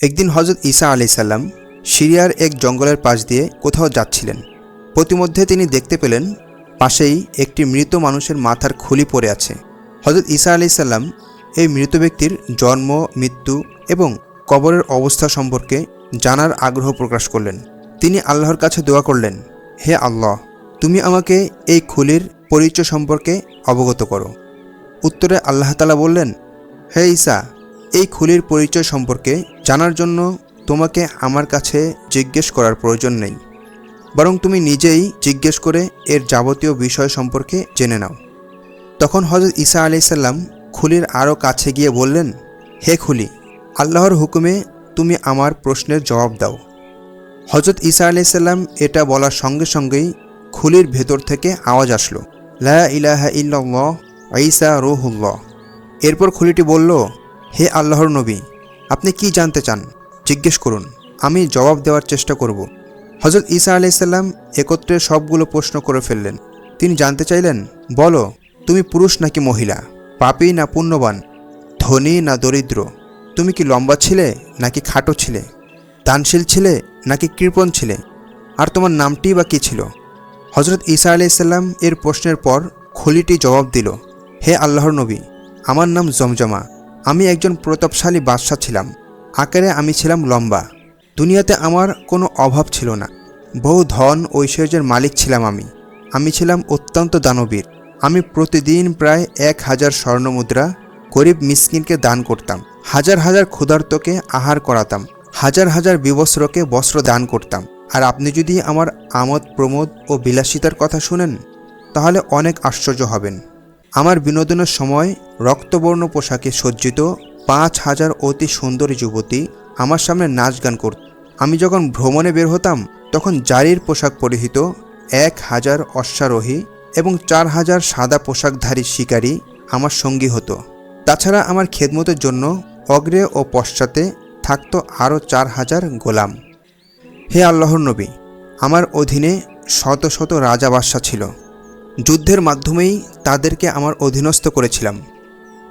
একদিন হজরত ঈসা আলাইসাল্লাম সিরিয়ার এক জঙ্গলের পাশ দিয়ে কোথাও যাচ্ছিলেন। প্রতিমধ্যে তিনি দেখতে পেলেন, পাশেই একটি মৃত মানুষের মাথার খুলি পড়ে আছে। হজরত ঈসা আলাইসাল্লাম এই মৃত ব্যক্তির জন্ম, মৃত্যু এবং কবরের অবস্থা সম্পর্কে জানার আগ্রহ প্রকাশ করলেন। তিনি আল্লাহর কাছে দোয়া করলেন, হে আল্লাহ, তুমি আমাকে এই খুলির পরিচয় সম্পর্কে অবগত করো। উত্তরে আল্লাহ তালা বললেন, হে ঈসা, এই খুলির পরিচয় সম্পর্কে জানার জন্য তোমাকে আমার কাছে জিজ্ঞেস করার প্রয়োজন নেই। বরং তুমি নিজেই জিজ্ঞেস করে এর যাবতীয় বিষয় সম্পর্কে জেনে নাও। তখন হজরত ঈসা আলাইসাল্লাম খুলির আরও কাছে গিয়ে বললেন, হে খুলি, আল্লাহর হুকুমে তুমি আমার প্রশ্নের জবাব দাও। হজরত ঈসা আলাইসাল্লাম এটা বলার সঙ্গে সঙ্গেই খুলির ভেতর থেকে আওয়াজ আসলো, লা ইলাহা ইল্লাল্লাহ, ঈসা রুহুল্লাহ। এরপর খুলিটি বলল, হে আল্লাহর নবী আপনি কি জানতে চান, জিজ্ঞেস করুন। আমি জবাব দেওয়ার চেষ্টা করব। হজরত ঈসা আলাইসাল্লাম একত্রে সবগুলো প্রশ্ন করে ফেললেন। তিনি জানতে চাইলেন, বলো, তুমি পুরুষ নাকি মহিলা? পাপী না পুণ্যবান? ধনী না দরিদ্র? তুমি কি লম্বা ছিলে নাকি খাটো ছিলে? দানশীল ছিলে নাকি কৃপণ ছিলে? আর তোমার নামটি বা কী ছিল? হজরত ঈসা আলাইসাল্লাম এর প্রশ্নের পর খলিটি জবাব দিল, হে আল্লাহর নবী, আমার নাম জমজমা। আমি একজন প্রতাপশালী বাদশাহ ছিলাম। আকারে আমি ছিলাম লম্বা। দুনিয়াতে আমার কোনো অভাব ছিল না। বহু ধন ঐশ্বর্যের মালিক ছিলাম আমি। আমি ছিলাম অত্যন্ত দানবীর। আমি প্রতিদিন প্রায় এক হাজার স্বর্ণমুদ্রা গরিব মিসকিনকে দান করতাম। হাজার হাজার ক্ষুধার্তকে আহার করাতাম। হাজার হাজার বিবস্ত্রকে বস্ত্র দান করতাম। আর আপনি যদি আমার আমোদ, প্রমোদ ও বিলাসিতার কথা শুনেন, তাহলে অনেক আশ্চর্য হবেন। আমার বিনোদনের সময় রক্তবর্ণ পোশাকে সজ্জিত পাঁচ হাজার অতি সুন্দরী যুবতী আমার সামনে নাচ গান করত আমি যখন ভ্রমণে বের হতাম, তখন জারির পোশাক পরিহিত এক হাজার অশ্বারোহী এবং চার হাজার সাদা পোশাকধারী শিকারী আমার সঙ্গী হতো। তাছাড়া আমার খেদমতের জন্য অগ্রে ও পশ্চাতে থাকত আরও চার হাজার গোলাম। হে আল্লাহর নবী, আমার অধীনে শত শত রাজা ছিল। যুদ্ধের মাধ্যমেই তাদেরকে আমার অধীনস্থ করেছিলাম।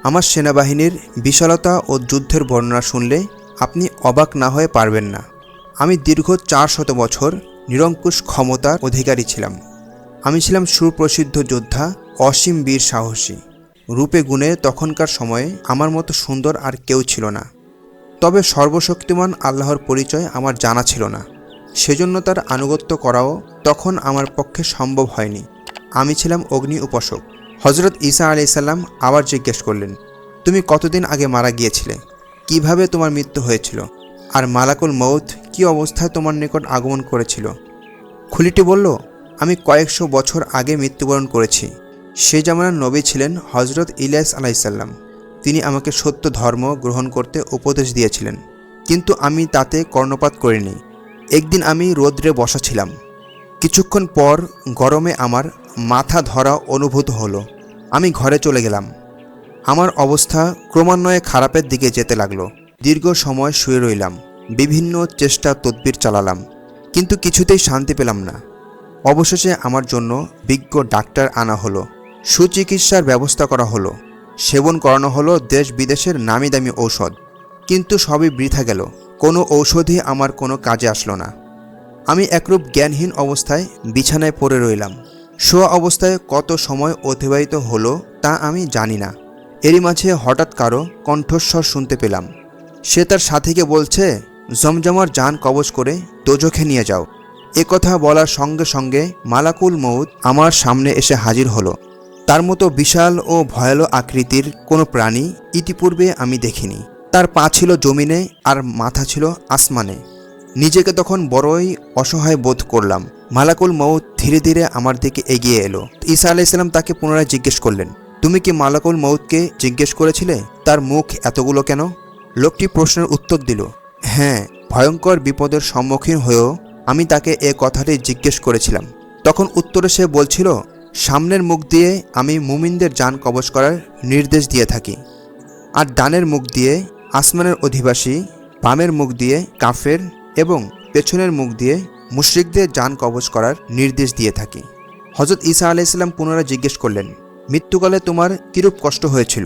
আমার সেনাবাহিনীর বিশালতা ও যুদ্ধের বর্ণনা শুনলে আপনি অবাক না হয়ে পারবেন না। আমি দীর্ঘ চার শত বছর নিরঙ্কুশ ক্ষমতার অধিকারী ছিলাম। আমি ছিলাম সুপ্রসিদ্ধ যোদ্ধা অসীম বীর সাহসী। রূপে গুণে তখনকার সময়ে আমার মতো সুন্দর আর কেউ ছিল না। তবে সর্বশক্তিমান আল্লাহর পরিচয় আমার জানা ছিল না। সেজন্য তার আনুগত্য করাও তখন আমার পক্ষে সম্ভব হয়নি। আমি ছিলাম অগ্নি উপাসক। হজরত ঈসা আলাইসাল্লাম আবার জিজ্ঞেস করলেন, তুমি কতদিন আগে মারা গিয়েছিলে? কীভাবে তোমার মৃত্যু হয়েছিল? আর মালাকুল মৌত কি অবস্থায় তোমার নিকট আগমন করেছিল? খুলিটি বলল, আমি কয়েকশো বছর আগে মৃত্যুবরণ করেছি। সে জামানার নবী ছিলেন হজরত ইলিয়াস আলাইসাল্লাম তিনি আমাকে সত্য ধর্ম গ্রহণ করতে উপদেশ দিয়েছিলেন। কিন্তু আমি তাতে কর্ণপাত করিনি। একদিন আমি রোদ্রে বসা ছিলাম। কিছুক্ষণ পর গরমে আমার মাথা ধরা অনুভূত হলো। আমি ঘরে চলে গেলাম। আমার অবস্থা ক্রমান্বয়ে খারাপের দিকে যেতে লাগল। দীর্ঘ সময় শুয়ে রইলাম। বিভিন্ন চেষ্টা তদবির চালালাম। কিন্তু কিছুতেই শান্তি পেলাম না। অবশেষে আমার জন্য বিজ্ঞ ডাক্তার আনা হলো। সুচিকিৎসার ব্যবস্থা করা হলো। সেবন করানো হলো দেশ বিদেশের নামি দামি ঔষধ। কিন্তু সবই বৃথা গেল। কোনো ঔষধই আমার কোনো কাজে আসলো না। আমি একরূপ জ্ঞানহীন অবস্থায় বিছানায় পড়ে রইলাম। শোয়া অবস্থায় কত সময় অতিবাহিত হলো তা আমি জানি না। এরই মাঝে হঠাৎ কারও কণ্ঠস্বর শুনতে পেলাম। সে তার সাথীকে বলছে, জমজমার যান কবজ করে দোজখে নিয়ে যাও। কথা বলার সঙ্গে সঙ্গে মালাকুল মৌদ আমার সামনে এসে হাজির হলো। তার মতো বিশাল ও ভয়ালো আকৃতির কোনো প্রাণী ইতিপূর্বে আমি দেখিনি। তার পা ছিল জমিনে আর মাথা ছিল আসমানে। নিজেকে তখন বড়ই অসহায় বোধ করলাম। মালাকুল মৌত ধীরে ধীরে আমার দিকে এগিয়ে এলো। ঈসা আলাইসাল্লাম তাকে পুনরায় জিজ্ঞেস করলেন, তুমি কি মালাকুল মৌতকে জিজ্ঞেস করেছিলে? তার মুখ এতগুলো কেন? লোকটি প্রশ্নের উত্তর দিল হ্যাঁ ভয়ঙ্কর বিপদের সম্মুখীন হয়েও আমি তাকে এ কথাটি জিজ্ঞেস করেছিলাম। তখন উত্তরে সে বলছিল, সামনের মুখ দিয়ে আমি মুমিনদের যান কবচ করার নির্দেশ দিয়ে থাকি। আর ডানের মুখ দিয়ে আসমানের অধিবাসী, বামের মুখ দিয়ে কাফের এবং পেছনের মুখ দিয়ে মুশরিকদের যান কবচ করার নির্দেশ দিয়ে থাকি। হজরত ঈসা আলাইসাল্লাম পুনরায় জিজ্ঞেস করলেন, মৃত্যুকালে তোমার কিরূপ কষ্ট হয়েছিল?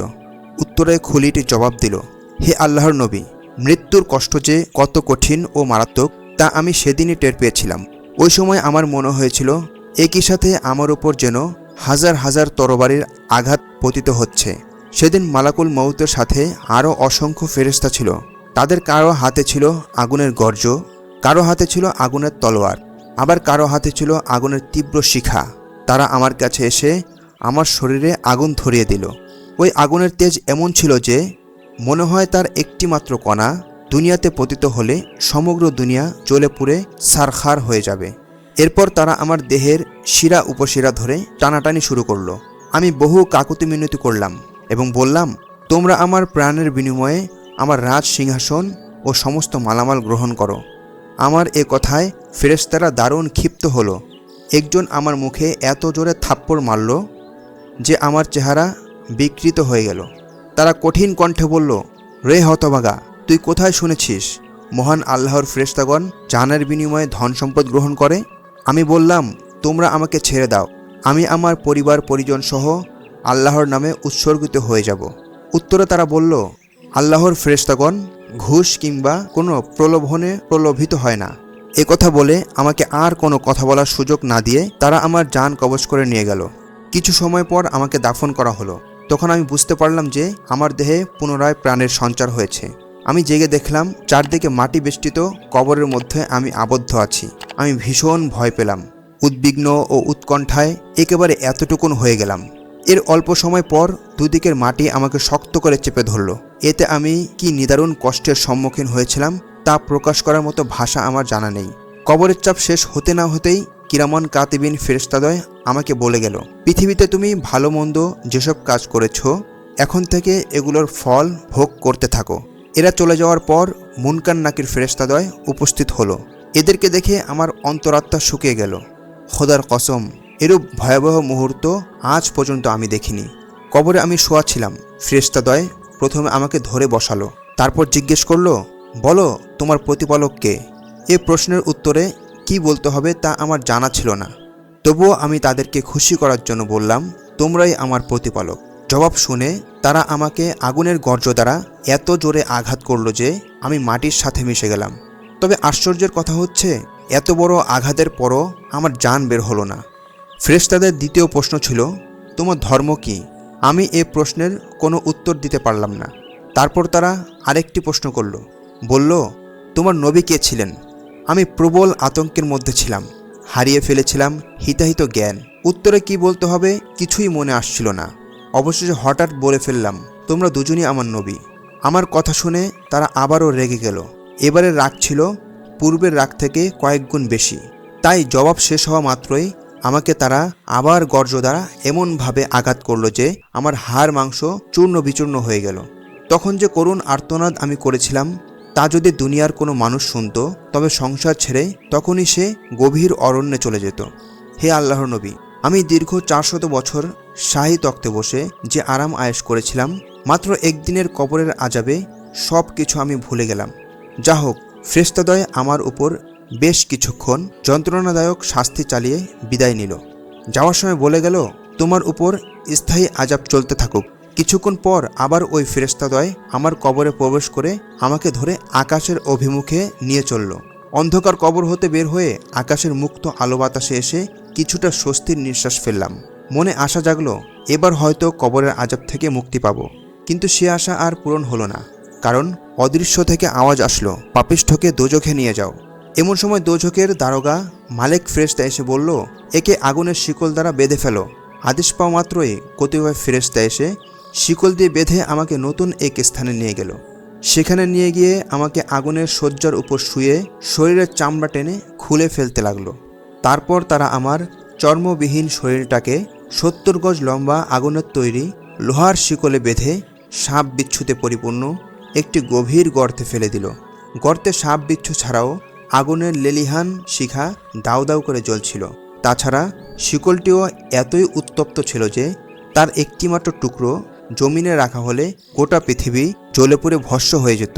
উত্তরে খুলিটি জবাব দিল, হে আল্লাহর নবী, মৃত্যুর কষ্ট যে কত কঠিন ও মারাত্মক, তা আমি সেদিনই টের পেয়েছিলাম। ওই সময় আমার মনে হয়েছিল, একই সাথে আমার ওপর যেন হাজার হাজার তরবারির আঘাত পতিত হচ্ছে। সেদিন মালাকুল মৌতের সাথে আরও অসংখ্য ফেরেস্তা ছিল। তাদের কারও হাতে ছিল আগুনের গর্জ, কারও হাতে ছিল আগুনের তলোয়ার, আবার কারও হাতে ছিল আগুনের তীব্র শিখা। তারা আমার কাছে এসে আমার শরীরে আগুন ধরিয়ে দিল। ওই আগুনের তেজ এমন ছিল যে, মনে হয় তার একটিমাত্র কণা দুনিয়াতে পতিত হলে সমগ্র দুনিয়া জ্বলে পুড়ে সারখার হয়ে যাবে। এরপর তারা আমার দেহের শিরা উপশিরা ধরে টানাটানি শুরু করল। আমি বহু কাকুতি মিনতি করলাম এবং বললাম, তোমরা আমার প্রাণের বিনিময়ে আমার রাজ সিংহাসন ও সমস্ত মালামাল গ্রহণ করো। আমার এ কথায় ফেরেশতারা দারুণ ক্ষিপ্ত হলো। একজন আমার মুখে এত জোরে থাপ্পড় মারল যে আমার চেহারা বিকৃত হয়ে গেল। তারা কঠিন কণ্ঠে বলল, রে হতভাগা, তুই কোথায় শুনেছিস? মহান আল্লাহর ফ্রেস্তাগণ জানের বিনিময়ে ধন সম্পদ গ্রহণ করে? আমি বললাম, তোমরা আমাকে ছেড়ে দাও। আমি আমার পরিবার পরিজন সহ আল্লাহর নামে উৎসর্গিত হয়ে যাব। উত্তরে তারা বলল আল্লাহর ফ্রেস্তাগণ ঘুষ কিংবা কোনো প্রলোভনে প্রলোভিত হয় না। এ কথা বলে আমাকে আর কোনো কথা বলার সুযোগ না দিয়ে তারা আমার যান কবচ করে নিয়ে গেল। কিছু সময় পর আমাকে দাফন করা হলো। তখন আমি বুঝতে পারলাম যে আমার দেহে পুনরায় প্রাণের সঞ্চার হয়েছে। আমি জেগে দেখলাম চারদিকে মাটি বেষ্টিত কবরের মধ্যে আমি আবদ্ধ আছি। আমি ভীষণ ভয় পেলাম। উদ্বিগ্ন ও উৎকণ্ঠায় একেবারে এতটুকুন হয়ে গেলাম। এর অল্প সময় পর দুদিকের মাটি আমাকে শক্ত করে চেপে ধরল। এতে আমি কি নিদারুণ কষ্টের সম্মুখীন হয়েছিলাম তা প্রকাশ করার মতো ভাষা আমার জানা নেই। কবরের চাপ শেষ হতে না হতেই কিরামন কাতিবিন ফেরেস্তাদয় আমাকে বলে গেল, পৃথিবীতে তুমি ভালো মন্দ যেসব কাজ করেছ, এখন থেকে এগুলোর ফল ভোগ করতে থাকো। এরা চলে যাওয়ার পর মুনকান নাকির ফেরেস্তাদয় উপস্থিত হলো। এদেরকে দেখে আমার অন্তরাত্মা শুকিয়ে গেল। খোদার কসম এরূপ ভয়াবহ মুহূর্ত আজ পর্যন্ত আমি দেখিনি। কবরে আমি শোয়া ছিলাম ফ্রেস্তাদয় প্রথমে আমাকে ধরে বসালো, তারপর জিজ্ঞেস করল, বলো, তোমার প্রতিপালক কে? এ প্রশ্নের উত্তরে, কি বলতে হবে তা আমার জানা ছিল না। তবুও আমি তাদেরকে খুশি করার জন্য বললাম, তোমরাই আমার প্রতিপালক। জবাব শুনে, তারা আমাকে আগুনের গর্জ দ্বারা এত জোরে আঘাত করল যে আমি মাটির সাথে মিশে গেলাম। তবে আশ্চর্যের কথা হচ্ছে, এত বড় আঘাতের পরও আমার জান বের হলো না। ফ্রেস্তাদের দ্বিতীয় প্রশ্ন ছিল, তোমার ধর্ম কি? আমি এ প্রশ্নের কোনো উত্তর দিতে পারলাম না। তারপর তারা আরেকটি প্রশ্ন করল, বলল, তোমার নবী কে ছিলেন? আমি প্রবল আতঙ্কের মধ্যে ছিলাম, হারিয়ে ফেলেছিলাম হিতাহিত জ্ঞান। উত্তরে কি বলতে হবে কিছুই মনে আসছিল না। অবশেষে হঠাৎ বলে ফেললাম, তোমরা দুজনই আমার নবী। আমার কথা শুনে তারা আবারও রেগে গেল। এবারে রাগ ছিল পূর্বের রাগ থেকে কয়েক গুণ বেশি। তাই জবাব শেষ হওয়া মাত্রই আমাকে তারা আবার গর্জ দ্বারা এমনভাবে আঘাত করল যে আমার হাড় মাংস চূর্ণ বিচূর্ণ হয়ে গেল। তখন যে করুণ আর্তনাদ আমি করেছিলাম, তা যদি দুনিয়ার কোনো মানুষ শুনত, তবে সংসার ছেড়ে তখনই সে গভীর অরণ্যে চলে যেত। হে আল্লাহর নবী, আমি দীর্ঘ চারশত বছর শাহী তক্তে বসে যে আরাম আয়েশ করেছিলাম, মাত্র একদিনের কবরের আজাবে সব কিছু আমি ভুলে গেলাম। যা হোক ফ্রেস্তাদয় আমার উপর বেশ কিছুক্ষণ যন্ত্রণাদায়ক শাস্তি চালিয়ে বিদায় নিল। যাওয়ার সময় বলে গেল, তোমার উপর স্থায়ী আজাব চলতে থাকুক। কিছুক্ষণ পর আবার ওই ফেরেস্তাদয় আমার কবরে প্রবেশ করে আমাকে ধরে আকাশের অভিমুখে নিয়ে চলল। অন্ধকার কবর হতে বের হয়ে আকাশের মুক্ত আলো বাতাসে এসে কিছুটা স্বস্তির নিঃশ্বাস ফেললাম। মনে আশা জাগলো, এবার হয়তো কবরের আজাব থেকে মুক্তি পাব। কিন্তু সে আশা আর পূরণ হলো না, কারণ অদৃশ্য থেকে আওয়াজ আসলো, পাপিষ্ঠকে দোজখে নিয়ে যাও। এমন সময় দোজখের দারোগা মালেক ফেরেস্তা এসে বলল, একে আগুনের শিকল দ্বারা বেঁধে ফেলো। আদেশ পাওয়া মাত্রই কতিপয় ফেরেস্তা এসে শিকল দিয়ে বেঁধে আমাকে নতুন এক স্থানে নিয়ে গেল। সেখানে নিয়ে গিয়ে আমাকে আগুনের শয্যার উপর শুয়ে শরীরের চামড়া টেনে খুলে ফেলতে লাগল। তারপর তারা আমার চর্মবিহীন শরীরটাকে সত্তর গজ লম্বা আগুনের তৈরি লোহার শিকলে বেঁধে সাপ বিচ্ছুতে পরিপূর্ণ একটি গভীর গর্তে ফেলে দিল। গর্তে সাপ বিচ্ছু ছাড়াও আগুনের লেলিহান শিখা দাউ দাউ করে জ্বলছিল। তাছাড়া শিকলটিও এতই উত্তপ্ত ছিল যে তার একটিমাত্র টুকরো জমিনে রাখা হলে গোটা পৃথিবী জ্বলে পুড়ে ভস্য হয়ে যেত।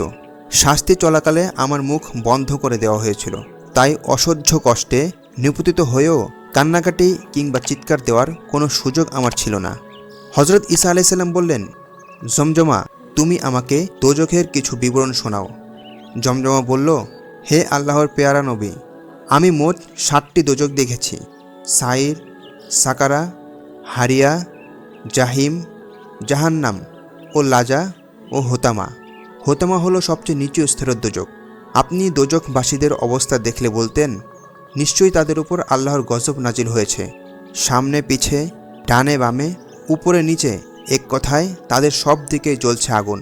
শাস্তি চলাকালে আমার মুখ বন্ধ করে দেওয়া হয়েছিল। তাই অসহ্য কষ্টে নিপতিত হয়েও কান্নাকাটি কিংবা চিৎকার দেওয়ার কোনো সুযোগ আমার ছিল না। হজরত ঈসা আলাইসাল্লাম বললেন, জমজমা, তুমি আমাকে দোজখের কিছু বিবরণ শোনাও। জমজমা বলল হে আল্লাহর পেয়ারা নবী, আমি মোট ষাটটি দোজক দেখেছি। সাইর, সাকারা, হারিয়া, জাহিম, জাহান্নাম ও লাজা ও হোতামা। হোতামা হলো সবচেয়ে নিচু স্তরের দোজক। আপনি দোজকবাসীদের অবস্থা দেখলে বলতেন, নিশ্চয়ই তাদের উপর আল্লাহর গজব নাজিল হয়েছে। সামনে পিছে, ডানে বামে, উপরে নিচে, এক কথায় তাদের সব দিকে জ্বলছে আগুন।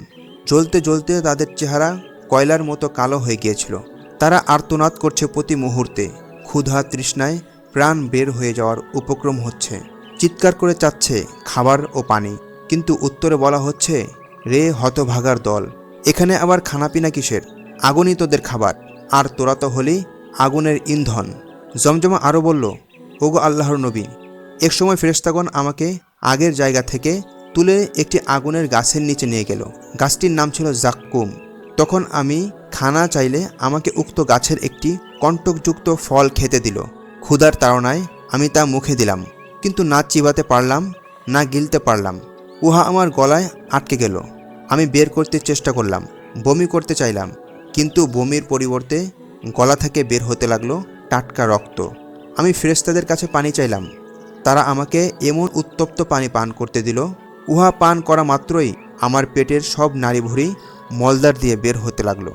জ্বলতে জ্বলতে তাদের চেহারা কয়লার মতো কালো হয়ে গিয়েছিল। তারা আর্তনাদ করছে প্রতি মুহূর্তে। ক্ষুধা তৃষ্ণায় প্রাণ বের হয়ে যাওয়ার উপক্রম হচ্ছে। চিৎকার করে চাচ্ছে খাবার ও পানি, কিন্তু উত্তরে বলা হচ্ছে, রে হতভাগার দল, এখানে আবার খানাপিনা কিসের? আগুনই তোদের খাবার। আর তোরা তো হলি আগুনের ইন্ধন। জমজমা আরও বলল, ওগো আল্লাহর নবী এক সময় ফেরেস্তাগণ আমাকে আগের জায়গা থেকে তুলে একটি আগুনের গাছের নিচে নিয়ে গেল। গাছটির নাম ছিল জাক্কুম। তখন আমি খানা চাইলে আমাকে উক্ত গাছের একটি কণ্টকযুক্ত ফল খেতে দিল। ক্ষুধার তাড়নায় আমি তা মুখে দিলাম, কিন্তু না চিবাতে পারলাম, না গিলতে পারলাম। উহা আমার গলায় আটকে গেল। আমি বের করতে চেষ্টা করলাম, বমি করতে চাইলাম, কিন্তু বমির পরিবর্তে গলা থেকে বের হতে লাগল টাটকা রক্ত। আমি ফেরেস্তাদের কাছে পানি চাইলাম। তারা আমাকে এমন উত্তপ্ত পানি পান করতে দিল। উহা পান করা মাত্রই আমার পেটের সব নাড়ি ভুড়ি মলদার দিয়ে বের হতে লাগল।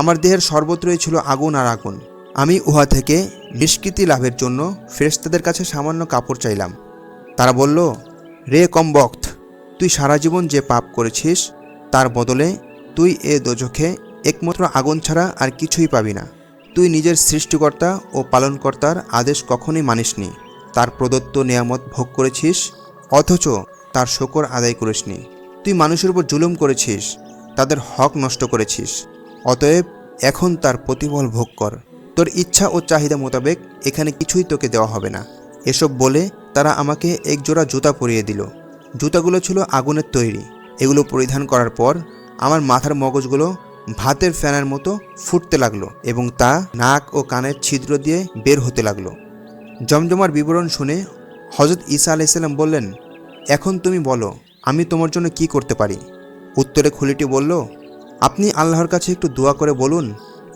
আমার দেহের সর্বত্রই ছিল আগুন আর আগুন। আমি উহা থেকে নিষ্কৃতি লাভের জন্য ফেরেস্তাদের কাছে সামান্য কাপড় চাইলাম। তারা বলল, রে কমবক্ত তুই সারা জীবন যে পাপ করেছিস, তার বদলে তুই এ দোজখে একমাত্র আগুন ছাড়া আর কিছুই পাবি না। তুই নিজের সৃষ্টিকর্তা ও পালনকর্তার আদেশ কখনোই মানিসনি। তার প্রদত্ত নিয়ামত ভোগ করেছিস, অথচ তার শকর আদায় করিসনি। তুই মানুষের উপর জুলুম করেছিস তাদের হক নষ্ট করেছিস। অতএব এখন তার প্রতিফল ভোগ কর। তোর ইচ্ছা ও চাহিদা মোতাবেক এখানে কিছুই তোকে দেওয়া হবে না। এসব বলে তারা আমাকে এক জোড়া জুতা পরিয়ে দিল। জুতাগুলো ছিল আগুনের তৈরি। এগুলো পরিধান করার পর আমার মাথার মগজগুলো ভাতের ফ্যানের মতো ফুটতে লাগল এবং তা নাক ও কানের ছিদ্র দিয়ে বের হতে লাগল। জমজমার বিবরণ শুনে হজরত ঈসা আলাইসাল্লাম বললেন, এখন তুমি বলো, আমি তোমার জন্য কি করতে পারি? উত্তরে খুলিটি বলল, আপনি আল্লাহর কাছে একটু দোয়া করে বলুন,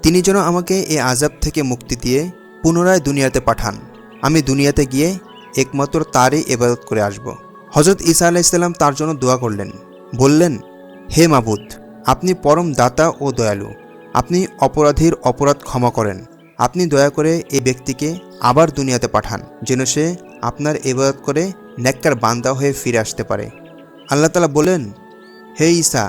তিনি যেন আমাকে এ আজাব থেকে মুক্তি দিয়ে পুনরায় দুনিয়াতে পাঠান। আমি দুনিয়াতে গিয়ে একমাত্র তারই এবাদত করে আসব। হজরত ঈসা আলাইসাল্লাম তার জন্য দোয়া করলেন, বললেন, হে মাবুদ, আপনি পরম দাতা ও দয়ালু। আপনি অপরাধীর অপরাধ ক্ষমা করেন। আপনি দয়া করে এই ব্যক্তিকে আবার দুনিয়াতে পাঠান, যেন সে আপনার এবাদত করে নেককার বান্দা হয়ে ফিরে আসতে পারে। আল্লাহ তালা বলেন হে ঈসা,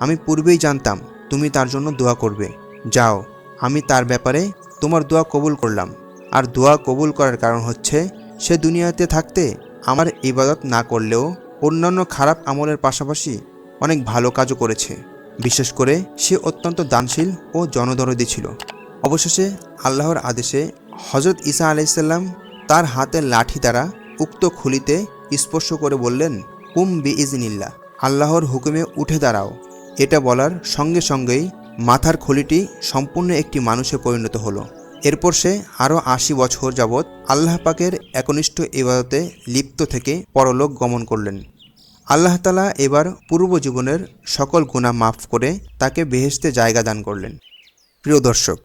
আমি পূর্বেই জানতাম তুমি তার জন্য দোয়া করবে। যাও, আমি তার ব্যাপারে তোমার দোয়া কবুল করলাম। আর দোয়া কবুল করার কারণ হচ্ছে, সে দুনিয়াতে থাকতে আমার ইবাদত না করলেও অন্যান্য খারাপ আমলের পাশাপাশি অনেক ভালো কাজও করেছে। বিশেষ করে সে অত্যন্ত দানশীল ও জনদরদি ছিল। অবশেষে আল্লাহর আদেশে হজরত ঈসা আলাইসাল্লাম তার হাতের লাঠি দ্বারা উক্ত খুলিতে স্পর্শ করে বললেন, কুম বি ইজনিল্লা আল্লাহর হুকুমে উঠে দাঁড়াও। এটা বলার সঙ্গে সঙ্গেই মাথার খলিটি সম্পূর্ণ একটি মানুষে পরিণত হলো। এরপর সে আরও আশি বছর যাবৎ আল্লাহ পাকের একনিষ্ঠ ইবাদতে লিপ্ত থেকে পরলোক গমন করলেন। আল্লাহ তালা এবার পূর্ব জীবনের সকল গুণা মাফ করে তাকে বেহেস্তে জায়গা দান করলেন। প্রিয় দর্শক.